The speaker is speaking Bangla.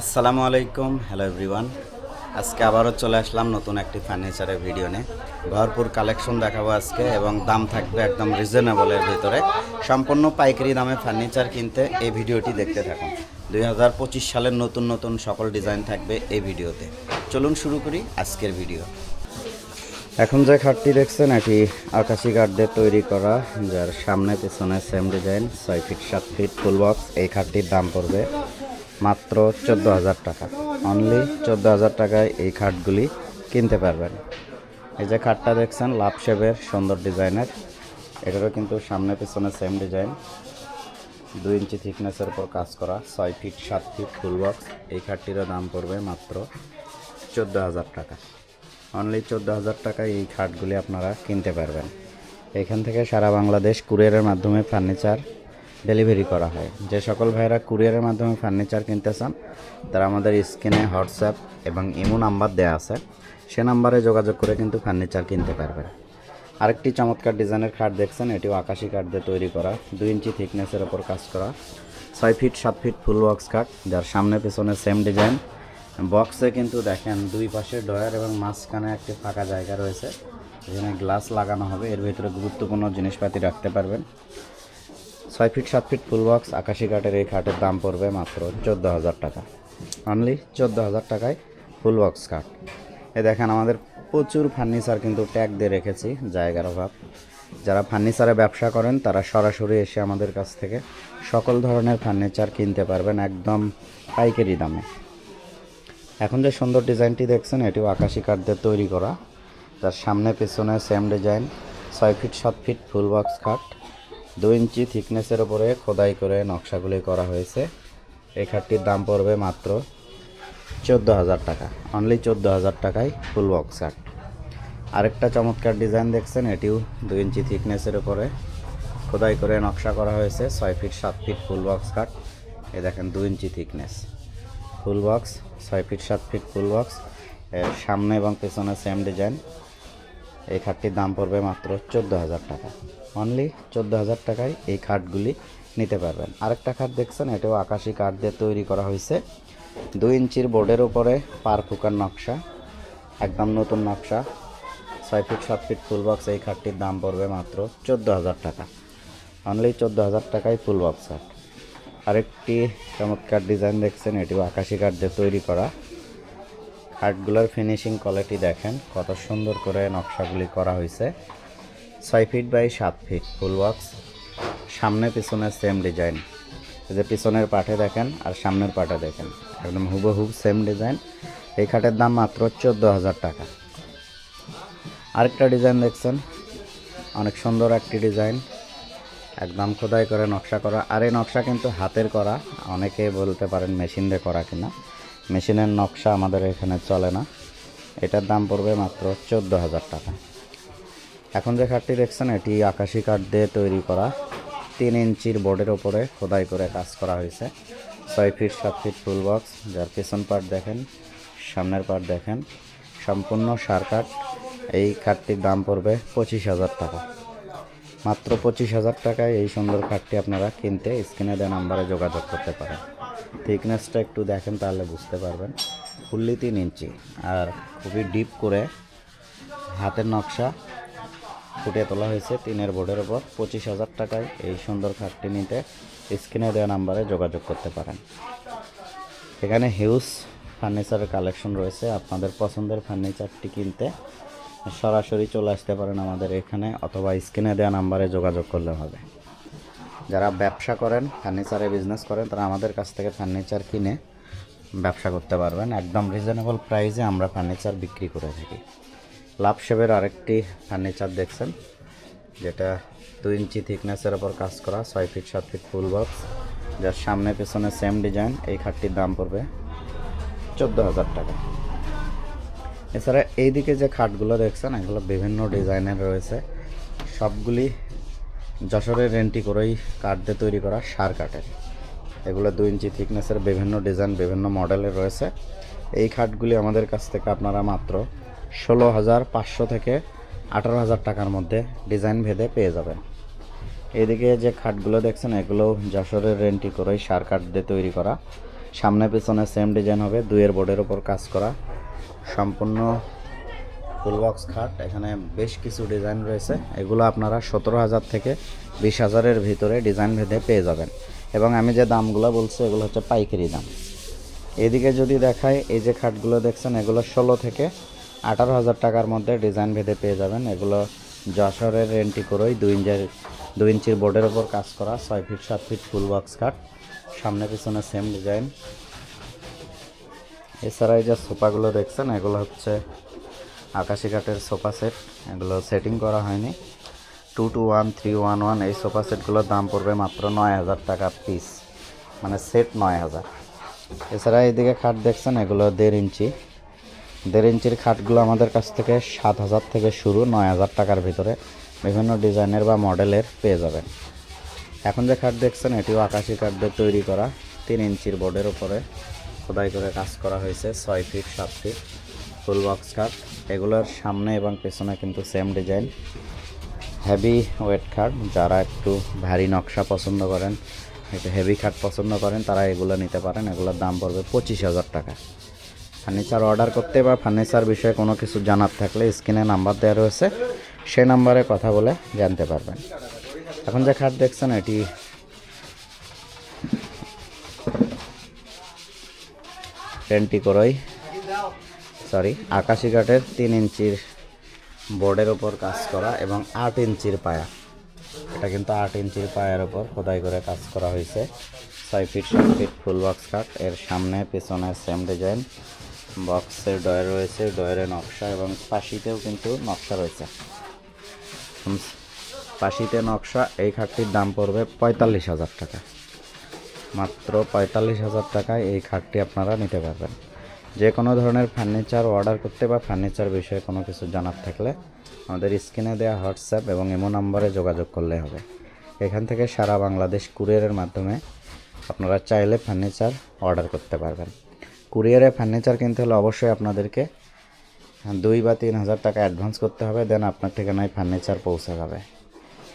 আসসালামু আলাইকুম হ্যালো এভরিওয়ান আজকে আবারও চলে আসলাম নতুন একটি ফার্নিচারের ভিডিও নিয়ে। ভরপুর কালেকশন দেখাবো আজকে এবং দাম থাকবে একদম রিজনেবলের ভিতরে। সম্পূর্ণ পাইকারি দামে ফার্নিচার কিনতে এই ভিডিওটি দেখতে থাকুন। দুই হাজার পঁচিশ সালের নতুন নতুন সকল ডিজাইন থাকবে এই ভিডিওতে চলুন শুরু করি আজকের ভিডিও এখন যে খাটটি দেখছেন, এটি আকাশি কাঠ দিয়ে তৈরি করা, যার সামনে, পেছনে সেম ডিজাইন ছয় ফিট সাত ফিট ফুল বক্স এই খাটটির দাম পড়বে মাত্র চোদ্দ হাজার টাকা। অনলি চোদ্দ হাজার টাকায় এই খাটগুলি কিনতে পারবেন। এই যে খাটটা দেখছেন, লাভ শেপের সুন্দর ডিজাইনের। এটারও কিন্তু সামনে পেছনে সেম ডিজাইন দুই ইঞ্চি থিকনেসের উপর কাজ করা, ছয় ফিট সাত ফিট ফুল বক্স এই খাটটিরও দাম পড়বে মাত্র চোদ্দ হাজার টাকা। অনলি চোদ্দ হাজার টাকায় এই খাটগুলি আপনারা কিনতে পারবেন। এখান থেকে সারা বাংলাদেশ কুরিয়ারের মাধ্যমে ফার্নিচার ডেলিভারি করা হয়। যে সকল ভাইরা কুরিয়ারের মাধ্যমে ফার্নিচার কিনতে চান, তারা আমাদের স্ক্রিনে হোয়াটসঅ্যাপ এবং ইমো নাম্বার দেওয়া আছে। সে নাম্বারে যোগাযোগ করে কিন্তু ফার্নিচার কিনতে পারবেন আরেকটি চমৎকার ডিজাইনের খাট দেখছেন, এটিও আকাশি কাঠ দিয়ে তৈরি করা। দুই ইঞ্চি থিকনেসের ওপর কাজ করা। ছয় ফিট, সাত ফিট ফুল বক্স কাঠ যার সামনে পেছনে সেম ডিজাইন বক্সে কিন্তু দেখেন, দুই পাশে ডয়ার এবং মাঝখানে একটি ফাঁকা জায়গা রয়েছে এখানে গ্লাস লাগানো হবে। এর ভিতরে গুরুত্বপূর্ণ জিনিসপাতি রাখতে পারবেন। ছয় ফিট সাত ফিট ফুল বক্স আকাশি কাঠের এই খাটের দাম পড়বে মাত্র চোদ্দ হাজার টাকা। অনলি চোদ্দ হাজার টাকায় ফুল বক্স কাঠ এ দেখেন, আমাদের প্রচুর ফার্নিচার কিন্তু ট্যাগ দিয়ে রেখেছি, জায়গার অভাব। যারা ফার্নিচারে ব্যবসা করেন, তারা সরাসরি এসে আমাদের কাছ থেকে সকল ধরনের ফার্নিচার কিনতে পারবেন একদম পাইকারি দামে। এখন যে সুন্দর ডিজাইনটি দেখছেন, এটিও আকাশি কাঠ দিয়ে তৈরি করা। তার সামনে, পেছনে সেম ডিজাইন ছয় ফিট সাত ফিট ফুল বক্স খাট। দু ইঞ্চি থিকনেসের উপরে খোদাই করে নকশাগুলি করা হয়েছে। এই খাটটির দাম পড়বে মাত্র চোদ্দ হাজার টাকা। অনলি চোদ্দ হাজার টাকায় ফুল বক্স খাট আরেকটা চমৎকার ডিজাইন দেখছেন, এটিও দু ইঞ্চি থিকনেসের উপরে খোদাই করে নকশা করা হয়েছে, ছয় ফিট সাত ফিট ফুল বক্স কাট এ দেখেন দু ইঞ্চি থিকনেস। ফুল বক্স ছয় ফিট সাত ফিট ফুল বক্স সামনে এবং পেছনে সেম ডিজাইন এই খাটটির দাম পড়বে মাত্র চোদ্দ হাজার টাকা। অনলি চোদ্দ হাজার টাকায় এই খাটগুলি নিতে পারবেন। আরেকটা খাট দেখছেন, এটাও আকাশি কাঠ দিয়ে তৈরি করা হয়েছে। দুই ইঞ্চির বোর্ডের উপরে পার ফুকার নকশা, একদম নতুন নকশা। ছয় ফিট, সাত ফিট ফুল বক্স, এই খাটটির দাম পড়বে মাত্র চোদ্দ হাজার টাকা। অনলি চোদ্দ হাজার টাকায় ফুল বক্স খাট। আরেকটি চমৎকার ডিজাইন দেখছেন, এটিও আকাশি কাঠ দিয়ে তৈরি করা। খাটগুলোর ফিনিশিং কোয়ালিটি দেখেন, কত সুন্দর করে নকশাগুলি করা হয়েছে। ছয় ফিট বাই সাত ফিট ফুল বক্স সামনে পিছনে সেম ডিজাইন যে পিছনের পাটে দেখেন আর সামনের পাটে দেখেন, একদম হুবহুব সেম ডিজাইন এই খাটের দাম মাত্র চোদ্দ হাজার টাকা। আরেকটা ডিজাইন দেখছেন, অনেক সুন্দর একটি ডিজাইন একদম খোদাই করে নকশা করা। আর এই নকশা কিন্তু হাতের করা, অনেকে বলতে পারেন মেশিন দিয়ে করা কিনা। মেশিনের নকশা আমাদের এখানে চলে না। এটার দাম পড়বে মাত্র চোদ্দ হাজার টাকা। এখন যে খাটটি দেখছেন, এটি আকাশি কাঠ দিয়ে তৈরি করা। তিন ইঞ্চির বোর্ডের ওপরে খোদাই করে কাজ করা হয়েছে। ছয় ফিট, সাত ফিট ফুল বক্স, যার পেছন পার্ট দেখেন, সামনের পার্ট দেখেন, সম্পূর্ণ সার কাঠ। এই খাটটির দাম পড়বে পঁচিশ হাজার টাকা। মাত্র পঁচিশ হাজার টাকায় এই সুন্দর খাটটি আপনারা কিনতে স্ক্রিনে দেওয়া নাম্বারে যোগাযোগ করতে পারেন। থিকনেসটা একটু দেখেন তাহলে বুঝতে পারবেন। ফুললি তিন ইঞ্চি। আর খুবই ডিপ করে হাতের নকশা ফুটিয়ে তোলা হয়েছে তিনের বোর্ডের ওপর পঁচিশ হাজার টাকায় এই সুন্দর খাটটি নিতে স্ক্রিনে দেওয়া নাম্বারে যোগাযোগ করতে পারেন। এখানে হিউজ ফার্নিচারের কালেকশন রয়েছে। আপনাদের পছন্দের ফার্নিচারটি কিনতে সরাসরি চলে আসতে পারেন আমাদের এখানে অথবা স্ক্রিনে দেওয়া নাম্বারে যোগাযোগ করলে হবে। যারা ব্যবসা করেন ফার্নিচারে বিজনেস করেন, তারা আমাদের কাছ থেকে ফার্নিচার কিনে ব্যবসা করতে পারবেন। একদম রিজনেবল প্রাইসে আমরা ফার্নিচার বিক্রি করে থাকি। লাভ শেপের আরেকটি ফার্নিচার দেখছেন, যেটা দু ইঞ্চি থিকনেসের ওপর কাজ করা, ছয় ফিট সাত ফিট ফুল বক্স যার সামনে পেছনে সেম ডিজাইন এই খাটটির দাম পড়বে চোদ্দ হাজার টাকা। এছাড়া এইদিকে যে খাটগুলো দেখছেন, এগুলো বিভিন্ন ডিজাইনের রয়েছে। সবগুলি যশোরের রেন্টি করেই কাঠ দিয়ে তৈরি করা সার কাঠের। এগুলো দুই ইঞ্চি থিকনেসের বিভিন্ন ডিজাইন, বিভিন্ন মডেলের রয়েছে। এই খাটগুলি আমাদের কাছ থেকে আপনারা মাত্র ষোলো হাজার পাঁচশো থেকে আঠারো হাজার টাকার মধ্যে ডিজাইন ভেদে পেয়ে যাবেন। এদিকে যে খাটগুলো দেখছেন এগুলো যশোরের রেন্টি করেই সার কাঠ দিয়ে তৈরি করা। সামনে পিছনে সেম ডিজাইন হবে, দুইয়ের বোর্ডের ওপর কাজ করা। সম্পূর্ণ ফুল বক্স খাট, এখানে বেশ কিছু ডিজাইন রয়েছে। এগুলো আপনারা সতেরো হাজার থেকে বিশ হাজারের ভিতরে ডিজাইন ভেদে পেয়ে যাবেন। এবং আমি যে দামগুলো বলছি, এগুলো হচ্ছে পাইকারি দাম। এদিকে যদি দেখায় এই যে খাটগুলো দেখছেন, এগুলো ষোলো থেকে আঠারো হাজার টাকার মধ্যে ডিজাইন ভেদে পেয়ে যাবেন। এগুলো যশোরের রেন্টি করেই দুই ইঞ্চের, দুই ইঞ্চির বোর্ডের ওপর কাজ করা, ছয় ফিট, সাত ফিট ফুল বক্স খাট। সামনে পিছনে সেম ডিজাইন এছাড়া এই যে সোফাগুলো দেখছেন, এগুলো হচ্ছে আকাশি কাঠের সোফা সেট। এগুলো সেটিং করা হয়নি। Two two one three one one এই সোফা সেটগুলোর দাম পড়বে মাত্র নয় হাজার টাকা পিস মানে সেট নয় হাজার। এছাড়া এইদিকে খাট দেখছেন, এগুলো দেড় ইঞ্চি। দেড় ইঞ্চির খাটগুলো আমাদের কাছ থেকে সাত হাজার থেকে শুরু, নয় হাজার টাকার ভিতরে। বিভিন্ন ডিজাইনের বা মডেলের পেয়ে যাবেন। এখন যে খাট দেখছেন, এটিও আকাশি কাঠ দিয়ে তৈরি করা। তিন ইঞ্চির বোর্ডের উপরে খোদাই করে কাজ করা হয়েছে, ছয় ফিট, সাত ফিট। ফুল বক্স কাঠ এগুলোর সামনে এবং পেছনে কিন্তু সেম ডিজাইন হেভি ওয়েট খাট যারা একটু ভারী নকশা পছন্দ করেন, একটু হেভি খাট পছন্দ করেন, তারা এগুলো নিতে পারেন। এগুলোর দাম পড়বে পঁচিশ হাজার টাকা। ফার্নিচার অর্ডার করতে বা ফার্নিচার বিষয়ে কোনো কিছু জানার থাকলে স্ক্রিনে নাম্বার দেওয়া রয়েছে। সে নাম্বারে কথা বলে জানতে পারবেন। এখন যে খাট দেখছেন, এটি টেন্টি করই সরি আকাশি কাঠের তিন ইঞ্চির বোর্ডের ওপর কাজ করা এবং আট ইঞ্চির পায়া। এটা কিন্তু আট ইঞ্চির পায়ের ওপর খোদাই করে কাজ করা হয়েছে। ছয় ফিট, সাত ফিট ফুল বক্স কাট এর সামনে, পেছনে সেম ডিজাইন বক্সের ডয়ার রয়েছে। ডয়ারের নকশা এবং পাশিতেও কিন্তু নকশা রয়েছে। পাশিতে নকশা, এই খাটটির দাম পড়বে পঁয়তাল্লিশ হাজার টাকা। মাত্র পঁয়তাল্লিশ হাজার টাকায় এই খাটটি আপনারা নিতে পারবেন। যে কোনো ধরনের ফার্নিচার অর্ডার করতে বা ফার্নিচার বিষয়ে কোনো কিছু জানার থাকলে আমাদের স্ক্রিনে দেওয়া হোয়াটসঅ্যাপ এবং এমো নম্বরে যোগাযোগ করলে হবে। এখান থেকে সারা বাংলাদেশ কুরিয়ারের মাধ্যমে আপনারা চাইলে ফার্নিচার অর্ডার করতে পারবেন। কুরিয়ারে ফার্নিচার কিনতে হলে অবশ্যই আপনাদেরকে দুই বা তিন হাজার টাকা অ্যাডভান্স করতে হবে দেন আপনার ঠিকানায় ফার্নিচার পৌঁছে যাবে।